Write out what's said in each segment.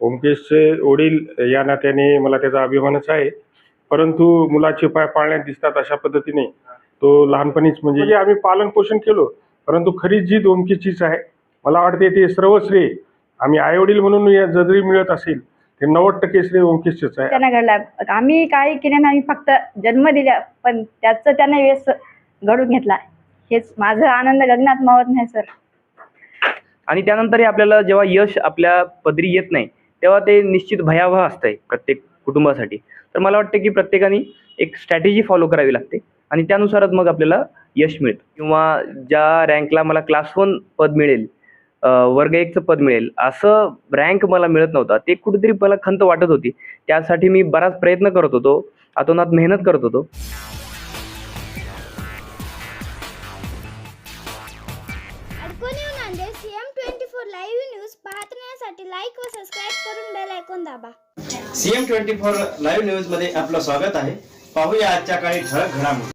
ओमकेशचे वडील या नात्याने मला त्याचा अभिमानच आहे. परंतु मुलाचे पाय पाळण्यात दिसतात अशा पद्धतीने. तो लहानपणीच म्हणजे म्हणजे आम्ही पालन पोषण केलो. परंतु खरी जीत ओमकेशचीच आहे. मला वाटते ते सर्व श्रेय आम्ही आईवडील म्हणून या जरी मिळत असेल ते नव्वद टक्के श्रेय ओमकेशचेच आहे. त्यानं घडला. आम्ही काही केले नाही आम्ही फक्त जन्म दिला पण त्याचं त्याने वेस घडून घेतला. हेच माझा आनंद गगनात मावत नाही सर. आणि त्यानंतरही आपल्याला जेव्हा यश आपल्या पदरी येत नाही तेव्हा ते निश्चित भयावह असतंय प्रत्येक कुटुंबासाठी. तर मला वाटतं की प्रत्येकाने एक स्ट्रॅटेजी फॉलो करावी लागते आणि त्यानुसारच मग आपल्याला यश मिळतं. किंवा ज्या रँकला मला क्लास वन पद मिळेल वर्ग एकचं पद मिळेल असं रँक मला मिळत नव्हता. ते कुठेतरी मला खंत वाटत होती. त्यासाठी मी बराच प्रयत्न करत होतो. अतोनात मेहनत करत होतो. पाहण्यासाठी लाईक व सबस्क्राईब करून बेल ऐकून दाबा. सीएम ट्वेंटी फोर लाईव्ह न्यूजमध्ये आपलं स्वागत आहे. पाहूया आजच्या काही ठळक घडामोडी.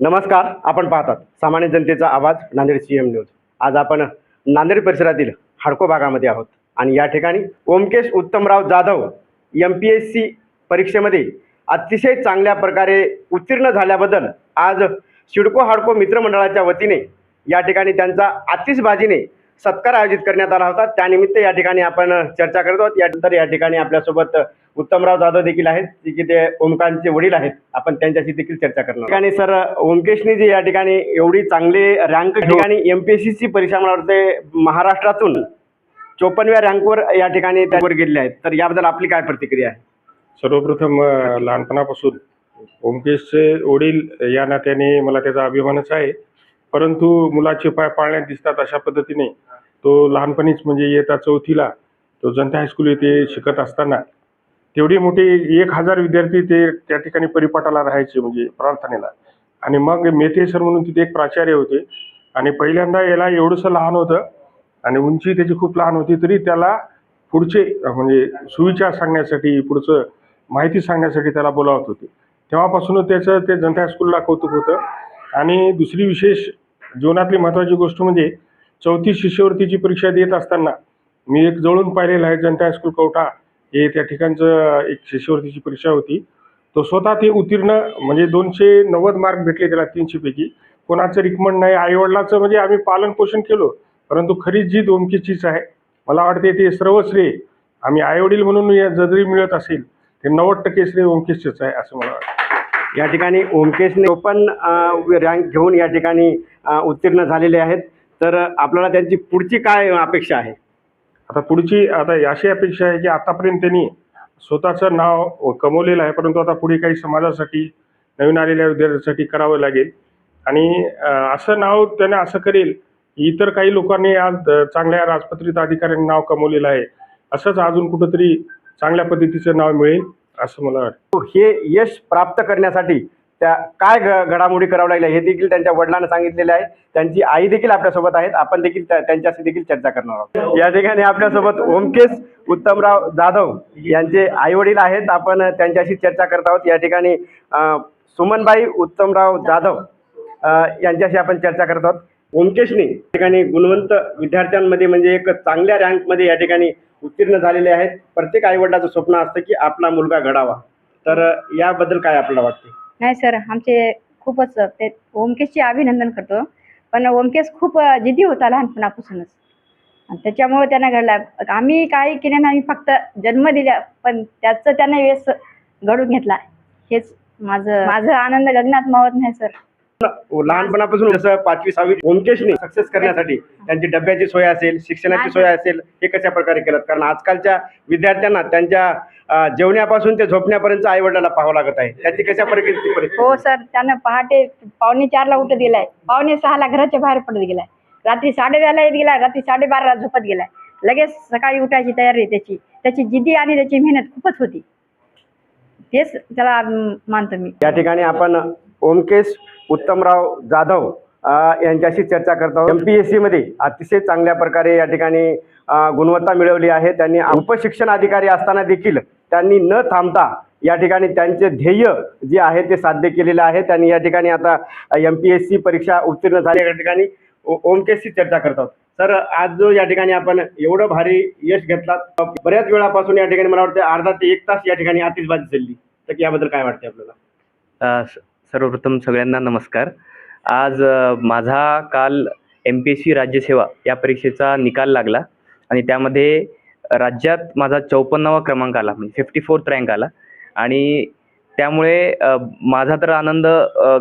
नमस्कार आपण पाहतात सामान्य जनतेचा आवाज नांदेड सी एम न्यूज आज आपण नांदेड परिसरातील हाडको भागामध्ये आहोत. आणि या ठिकाणी Omkesh Uttamrao Jadhav M P S C परीक्षेमध्ये अतिशय चांगल्या प्रकारे उत्तीर्ण झाल्याबद्दल आज सिडको हाडको मित्रमंडळाच्या वतीने या ठिकाणी त्यांचा आतिषबाजीने सत्कार आयोजित करण्यात आला होता. त्यानिमित्त या ठिकाणी आपण चर्चा करत आहोत. यानंतर या ठिकाणी आपल्यासोबत उत्तमराव जाधव देखील आहेत जे की ते ओमकांतचे वडील आहेत. आपण त्यांच्याशी देखील चर्चा करणार. ठिकाणी सर ओमकेशनी जी या ठिकाणी एवढी चांगली रँक ठिकाणी एम पी एस सी परीक्षा मला वाटते महाराष्ट्रातून चोपन्नव्या रँकवर या ठिकाणी त्यावर गेलेले आहेत. तर याबद्दल आपली काय प्रतिक्रिया आहे? सर्वप्रथम लहानपणापासून ओमकेशचे वडील या नात्याने मला त्याचा अभिमानच आहे. परंतु मुलाचे पाय पाळण्यात दिसतात अशा पद्धतीने. तो लहानपणीच म्हणजे येता चौथीला तो जनता हायस्कूल येथे शिकत असताना तेवढी मोठी एक हजार विद्यार्थी ते त्या ठिकाणी परिपाठाला राहायचे म्हणजे प्रार्थनेला. आणि मग मेथे सर म्हणून तिथे एक प्राचार्य होते. आणि पहिल्यांदा याला एवढंसं लहान होतं आणि उंची त्याची खूप लहान होती तरी त्याला पुढचे म्हणजे सुविचार सांगण्यासाठी पुढचं माहिती सांगण्यासाठी त्याला बोलावत होते. तेव्हापासून त्याचं ते जनता हायस्कूलला कौतुक होतं. आणि दुसरी विशेष जीवनातली महत्त्वाची गोष्ट म्हणजे चौथी शिष्यवृत्तीची परीक्षा देत असताना मी एक जवळून पाहिलेलं आहे जनता हायस्कूल कवठा. हे त्या ठिकाणचं एक शिष्यवृत्तीची परीक्षा होती. तो स्वतः ते उत्तीर्ण म्हणजे दोनशे नव्वद मार्क भेटले त्याला तीनशेपैकी कोणाचं रिकमंड नाही आईवडिलाचं म्हणजे आम्ही पालन पोषण केलो. परंतु खरीच जी ओमकेचीच आहे मला वाटते ते सर्व श्रेय आम्ही आईवडील म्हणून या जरी मिळत असेल ते नव्वद टक्के श्रेय ओमकेशचेच आहे असं मला वाटतं. या ठिकाणी ओमकेशने ओपन रँक घेऊन या ठिकाणी उत्तीर्ण झालेले आहेत. तर आपल्याला त्यांची पुढची काय अपेक्षा आहे? आता पुढची आता अशी अपेक्षा आहे की आतापर्यंत त्यांनी स्वतःचं नाव कमवलेलं आहे परंतु आता पुढे काही समाजासाठी नवीन आलेल्या विद्यार्थ्यांसाठी करावं लागेल. आणि असं नाव त्याने असं करेल इतर काही लोकांनी आज चांगल्या राजपत्रित अधिकाऱ्यांनी नाव कमवलेलं आहे. असंच अजून कुठंतरी चांगल्या पद्धतीचं नाव मिळेल. असं मला वाटतं. हे यश प्राप्त करण्यासाठी त्या काय घडामोडी करावं लागल्या हे देखील त्यांच्या वडिलांना सांगितलेले आहे. त्यांची आई देखील आपल्यासोबत आहेत. आपण देखील त्या- त्यांच्याशी देखील चर्चा करणार आहोत. या ठिकाणी आपल्यासोबत ओमकेश उत्तमराव जाधव यांचे आई वडील आहेत. आपण त्यांच्याशी चर्चा करत आहोत. या ठिकाणी सुमनबाई उत्तमराव जाधव यांच्याशी आपण चर्चा करत आहोत. ओमकेशने ठिकाणी गुणवंत विद्यार्थ्यांमध्ये म्हणजे एक चांगल्या रँकमध्ये या ठिकाणी उत्तीर्ण झालेले आहेत. प्रत्येक आईवडिलाचं स्वप्न असतं की आपला मुलगा घडावा. तर याबद्दल काय आपल्याला वाटते? नाही सर आमचे खूपच ते ओमकेशचे अभिनंदन करतो. पण ओमकेश खूप जिद्दी होता लहानपणापासूनच. आणि त्याच्यामुळे त्यांना घडला. आम्ही काही केले नाही आम्ही फक्त जन्म दिला. पण त्याचं त्याने वेस घडून घेतला. हेच माझं माझं आनंद गगनात मावत नाही सर. लहानपणापासून जसं पाचवी सहावी ओमकेशने सक्सेस करण्यासाठी त्यांची डब्याची सोय असेल शिक्षणाची सोय असेल हे कशा प्रकारे केलं? कारण आजकालच्या विद्यार्थ्यांना त्यांच्या जेवण्यापासून ते झोपण्यापर्यंत आई वडिलांना पाहावं लागत आहे. त्याची कशा प्रकारची परिस्थिती हो सर त्यानं पहाटे पावणे चारला उठत गेलाय. पावणे सहाला घराच्या बाहेर पडत गेलाय. रात्री साडे दहाला येत गेला रात्री साडेबाराला झोपत गेलाय. लगेच सकाळी उठायची तयारी त्याची. त्याची जिद्दी आणि त्याची मेहनत खूपच होती. तेच त्याला मानतो मी. या ठिकाणी आपण ओमकेश उत्तमराव जाधव यांच्याशी चर्चा करत आहोत. एम पी एस सीमध्ये अतिशय चांगल्या प्रकारे या ठिकाणी गुणवत्ता मिळवली आहे. त्यांनी उपशिक्षण अधिकारी असताना देखील त्यांनी न थांबता या ठिकाणी त्यांचे ध्येय जे आहे ते साध्य केलेलं आहे. त्यांनी या ठिकाणी आता एम पी एस सी परीक्षा उत्तीर्ण झाली. या ठिकाणी ओ- चर्चा करत आहोत. सर आज जो या ठिकाणी आपण एवढं भारी यश घेतलात बऱ्याच वेळापासून या ठिकाणी मला वाटतं अर्धा ते एक तास या ठिकाणी आतिषबाजी चालली. तर याबद्दल काय वाटते आपल्याला? सर्वप्रथम सगळ्यांना नमस्कार. आज माझा काल एम पी एस सी राज्यसेवा या परीक्षेचा निकाल लागला आणि त्यामध्ये राज्यात माझा चौपन्नावा क्रमांक आला म्हणजे फिफ्टी फोर्थ रँक आला. आणि त्यामुळे माझा तर आनंद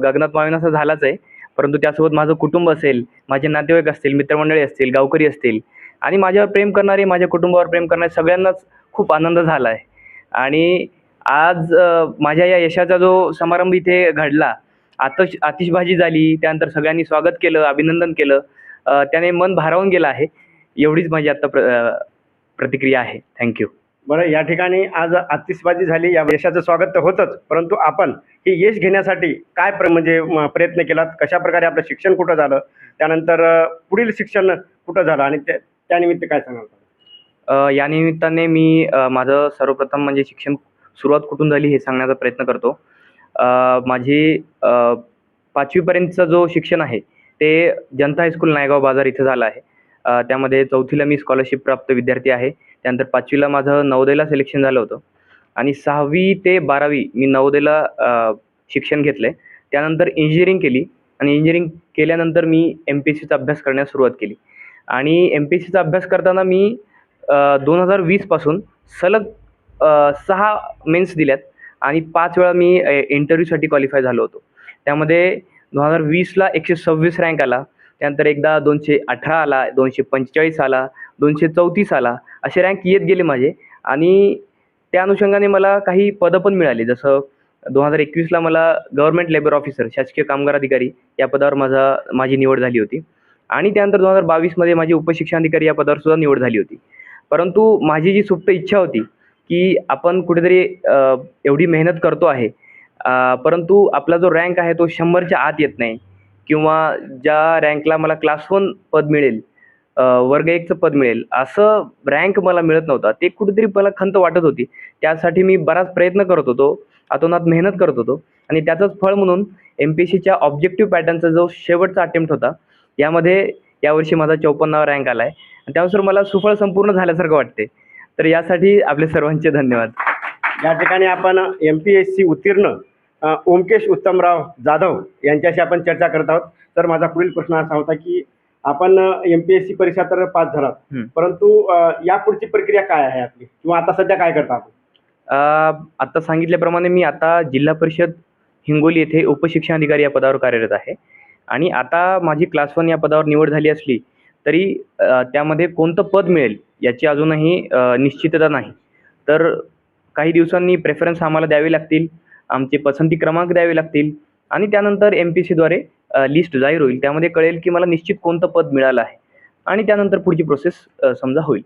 गगनात मावीन असा झालाच आहे. परंतु त्यासोबत माझं कुटुंब असेल माझे नातेवाईक असतील मित्रमंडळी असतील गावकरी असतील आणि माझ्यावर प्रेम करणारे माझ्या कुटुंबावर प्रेम करणारे सगळ्यांनाच खूप आनंद झाला आहे. आणि आज माझ्या या यशाचा जो समारंभ इथे घडला आतश आतिषबाजी झाली त्यानंतर सगळ्यांनी स्वागत केलं अभिनंदन केलं त्याने मन भारावून गेलं आहे. एवढीच माझी आत्ता प्र प्रतिक्रिया आहे. थँक्यू बरं या ठिकाणी आज आतिषबाजी झाली या यशाचं स्वागत तर होतंच परंतु आपण हे यश घेण्यासाठी काय प्र म्हणजे प्रयत्न केलात? कशा प्रकारे आपलं शिक्षण कुठं झालं? त्यानंतर पुढील शिक्षण कुठं झालं? आणि त्या त्यानिमित्त काय सांगाल? या निमित्ताने मी माझं सर्वप्रथम म्हणजे शिक्षण सुरुवात कुठून झाली हे सांगण्याचा प्रयत्न करतो. माझी पाचवीपर्यंतचं जो शिक्षण आहे ते जनता हायस्कूल नायगाव बाजार इथं झालं आहे. त्यामध्ये चौथीला मी स्कॉलरशिप प्राप्त विद्यार्थी आहे. त्यानंतर पाचवीला माझं नवोदयला सिलेक्शन झालं होतं. आणि सहावी ते बारावी मी नवोदयला शिक्षण घेतलं आहे त्यानंतर इंजिनिअरिंग केली आणि इंजिनिअरिंग केल्यानंतर मी एम पी एस सीचा अभ्यास करण्यास सुरुवात केली. आणि एम पी एस सीचा अभ्यास करताना मी दोन हजार वीसपासून सलग सहा मेन्स दिल्यात आणि पाच वेळा मी इंटरव्ह्यूसाठी क्वालिफाय झालो होतो. त्यामध्ये दोन हजार वीसला एकशे सव्वीस रँक आला. त्यानंतर एकदा दोनशे अठरा आला दोनशे पंचेचाळीस आला दोनशे चौतीस आला. असे रँक येत गेले माझे. आणि त्या अनुषंगाने मला काही पदं पण मिळाली. जसं दोन हजार एकवीसला मला गव्हर्नमेंट लेबर ऑफिसर शासकीय कामगार अधिकारी या पदावर माझा माझी निवड झाली होती. आणि त्यानंतर दोन हजार बावीसमध्ये माझी उपशिक्षणाधिकारी या पदावर सुद्धा निवड झाली होती. परंतु माझी जी सुप्त इच्छा होती की आपण कुठेतरी एवढी मेहनत करतो आहे. परंतु आपला जो रँक आहे तो शंभरच्या आत येत नाही. किंवा ज्या रँकला मला क्लास वन पद मिळेल वर्ग एकचं पद मिळेल असं रँक मला मिळत नव्हता. ते कुठेतरी मला खंत वाटत होती. त्यासाठी मी बराच प्रयत्न करत होतो. अतोनात मेहनत करत होतो. आणि त्याचंच फळ म्हणून एम पी सीच्या ऑब्जेक्टिव्ह पॅटर्नचा जो शेवटचा अटेम्प्ट होता यामध्ये यावर्षी माझा चौपन्नावा रँक आला आहे आणि त्यानुसार मला सुफळ संपूर्ण झाल्यासारखं वाटते तर यासाठी आपले सर्वांचे धन्यवाद. या ठिकाणी आपण एम पी एस सी उत्तीर्ण ओमकेश उत्तमराव जाधव यांच्याशी आपण चर्चा करत आहोत. तर माझा पुढील प्रश्न असा होता की आपण एम पी एस सी परीक्षा तर पास झालात हं. परंतु अ, यापुढची प्रक्रिया काय आहे आपली? किंवा आता सध्या काय करता आपण? अ, आत्ता सांगितल्याप्रमाणे मी आता जिल्हा परिषद हिंगोली येथे उपशिक्षणाधिकारी या पदावर कार्यरत आहे. आणि आता माझी क्लास वन या पदावर निवड झाली असली तरी त्यामध्ये कोणतं पद मिळेल? याची अजूनही निश्चितता नाही. तर काही दिवसांनी प्रेफरन्स आम्हाला द्यावे लागतील आमचे पसंती क्रमांक द्यावे लागतील आणि त्यानंतर एम पी सीद्वारे लिस्ट जाहीर होईल. त्यामध्ये कळेल की मला निश्चित कोणतं पद मिळालं आहे आणि त्यानंतर पुढची प्रोसेस समजा होईल.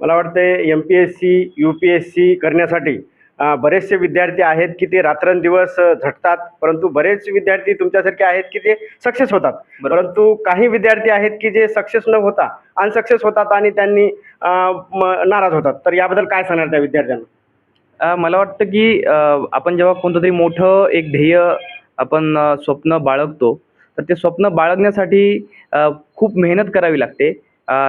मला वाटते M P S C U P S C करण्यासाठी बरेचसे विद्यार्थी आहेत की ते रात्रंदिवस झटतात परंतु बरेच विद्यार्थी तुमच्यासारखे आहेत की ते सक्सेस होतात. परंतु काही विद्यार्थी आहेत की जे सक्सेस न होता अनसक्सेस होतात आणि त्यांनी नाराज होतात. तर याबद्दल काय सांगणार त्या विद्यार्थ्यांना? मला वाटतं की आपण जेव्हा कोणतं तरी मोठं एक ध्येय आपण स्वप्न बाळगतो तर ते स्वप्न बाळगण्यासाठी खूप मेहनत करावी लागते.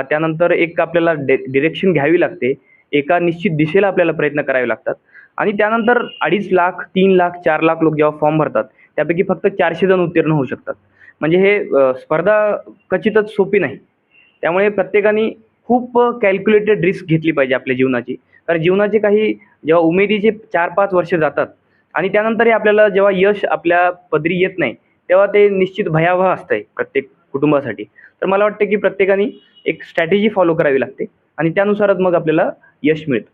त्यानंतर एक आपल्याला डे डिरेक्शन घ्यावी लागते. एका निश्चित दिशेला आपल्याला प्रयत्न करावे लागतात. आणि त्यानंतर अडीच लाख तीन लाख चार लाख लोक जेव्हा फॉर्म भरतात त्यापैकी फक्त चारशे जण उत्तीर्ण होऊ शकतात. म्हणजे हे स्पर्धा क्वचितच सोपी नाही. त्यामुळे प्रत्येकाने खूप कॅल्क्युलेटेड रिस्क घेतली पाहिजे आपल्या जीवनाची. कारण जीवनाचे काही जेव्हा उमेदीचे चार पाच वर्ष जातात आणि त्यानंतरही आपल्याला जेव्हा यश आपल्या पदरी येत नाही तेव्हा ते निश्चित भयावह असतं आहे प्रत्येक कुटुंबासाठी. तर मला वाटतं की प्रत्येकाने एक स्ट्रॅटेजी फॉलो करावी लागते आणि त्यानुसारच मग आपल्याला यश मिळतं.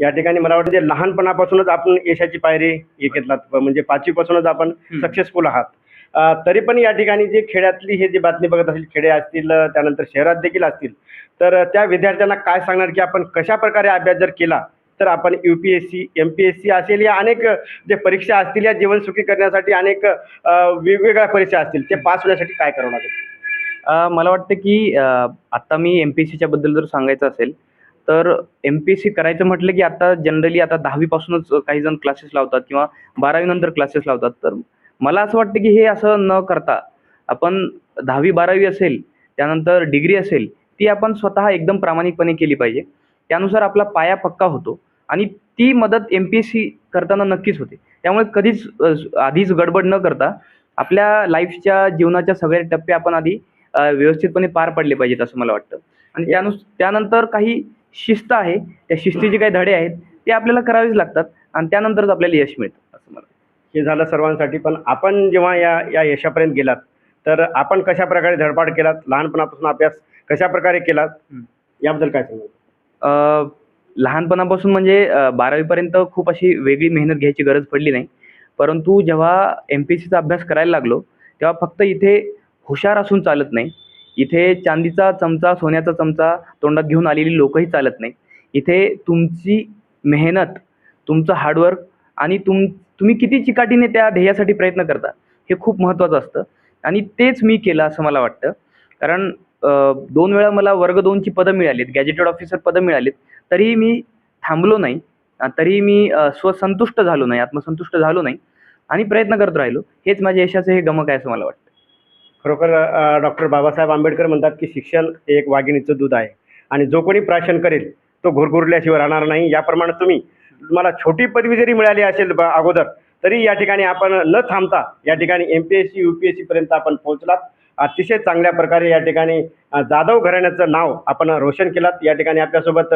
या ठिकाणी मला वाटतं जे लहानपणापासूनच आपण यशाची पायरी हे घेतलात. म्हणजे पाचवीपासूनच आपण. सक्सेसफुल आहात. तरी पण या ठिकाणी जे खेड्यातली हे जे बातमी बघत असतील खेडे असतील त्यानंतर शहरात देखील असतील तर त्या विद्यार्थ्यांना काय सांगणार की आपण कशा प्रकारे अभ्यास जर केला तर आपण U P S C M P S C असेल या अनेक जे परीक्षा असतील या जीवन सुखी करण्यासाठी अनेक वेगवेगळ्या परीक्षा असतील ते पास होण्यासाठी काय करावं लागेल? मला वाटतं की आत्ता मी एम पी एस सीच्या बद्दल जर सांगायचं असेल तर एम पी एस सी करायचं म्हटलं की आता जनरली आता दहावीपासूनच काही जण क्लासेस लावतात किंवा बारावीनंतर क्लासेस लावतात. तर मला असं वाटतं की हे असं न करता आपण दहावी बारावी असेल त्यानंतर डिग्री असेल ती आपण स्वतः एकदम प्रामाणिकपणे केली पाहिजे. त्यानुसार आपला पाया पक्का होतो आणि ती मदत एम पी एस सी करताना नक्कीच होते. त्यामुळे कधीच आधीच गडबड न करता आपल्या लाईफच्या जीवनाच्या सगळ्या टप्पे आपण आधी व्यवस्थितपणे पार पडले पाहिजेत असं मला वाटतं. आणि त्यानुस त्यानंतर काही शिस्त आहे त्या शिस्तीचे काही धडे आहेत ते आपल्याला करावेच लागतात आणि त्यानंतरच आपल्याला यश मिळतं असं मला हे झालं सर्वांसाठी पण आपण जेव्हा या या यशापर्यंत गेलात तर आपण कशा प्रकारे धडपाड केलात? लहानपणापासून अभ्यास कशा प्रकारे केलात. याबद्दल काय सांगाल? अ, लहानपणापासून म्हणजे बारावीपर्यंत खूप अशी वेगळी मेहनत घ्यायची गरज पडली नाही. परंतु जेव्हा एम पी एस सीचा अभ्यास करायला लागलो तेव्हा फक्त इथे हुशार असून चालत नाही. इथे चांदीचा चमचा सोन्याचा चमचा तोंडात घेऊन आलेली लोकही चालत नाही इथे तुमची मेहनत तुमचं हार्डवर्क आणि तुम तुम्ही किती चिकाटीने त्या ध्येयासाठी प्रयत्न करता हे खूप महत्त्वाचं असतं. आणि तेच मी केलं असं मला वाटतं. कारण दोन वेळा मला वर्ग दोनची पदं मिळालीत गॅजेटेड ऑफिसर पदं मिळालीत तरीही मी थांबलो नाही तरीही मी स्वसंतुष्ट झालो नाही आत्मसंतुष्ट झालो नाही आणि प्रयत्न करत राहिलो. हेच माझ्या यशाचं हे गमक आहे असं मला वाटतं. खरोखर डॉक्टर बाबासाहेब आंबेडकर म्हणतात की शिक्षण हे एक वाघिणीचं दूध आहे. आणि जो कोणी प्राशन करेल तो घुरघुरल्याशिवाय राहणार नाही. याप्रमाणे तुम्ही तुम्हाला छोटी पदवी जरी मिळाली असेल ब- अगोदर तरी या ठिकाणी आपण न थांबता या ठिकाणी M P S C U P S सीपर्यंत आपण पोहोचलात. अतिशय चांगल्या प्रकारे या ठिकाणी जाधव घराण्याचं नाव आपण रोशन केलात. या ठिकाणी आपल्यासोबत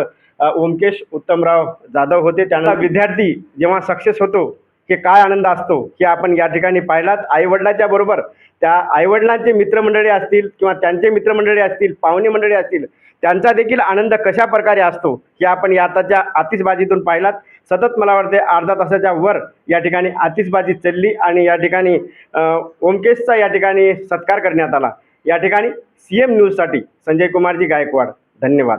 ओमकेश उत्तमराव जाधव होते. त्यांना विद्यार्थी जेव्हा सक्सेस होतो की काय आनंद असतो की आपण या ठिकाणी पाहिलात. आईवडिलाच्या बरोबर त्या आईवडिलांचे मित्रमंडळी असतील किंवा त्यांचे मित्रमंडळी असतील पाहुणे मंडळी असतील त्यांचा देखील आनंद कशा प्रकारे असतो हे आपण या आताच्या आतिषबाजीतून पाहिलात. सतत मला वाटते अर्धा तासाच्या वर या ठिकाणी आतिषबाजी चालली आणि या ठिकाणी ओमकेशचा या ठिकाणी सत्कार करण्यात आला. या ठिकाणी सी एम न्यूजसाठी संजय कुमारजी गायकवाड. धन्यवाद.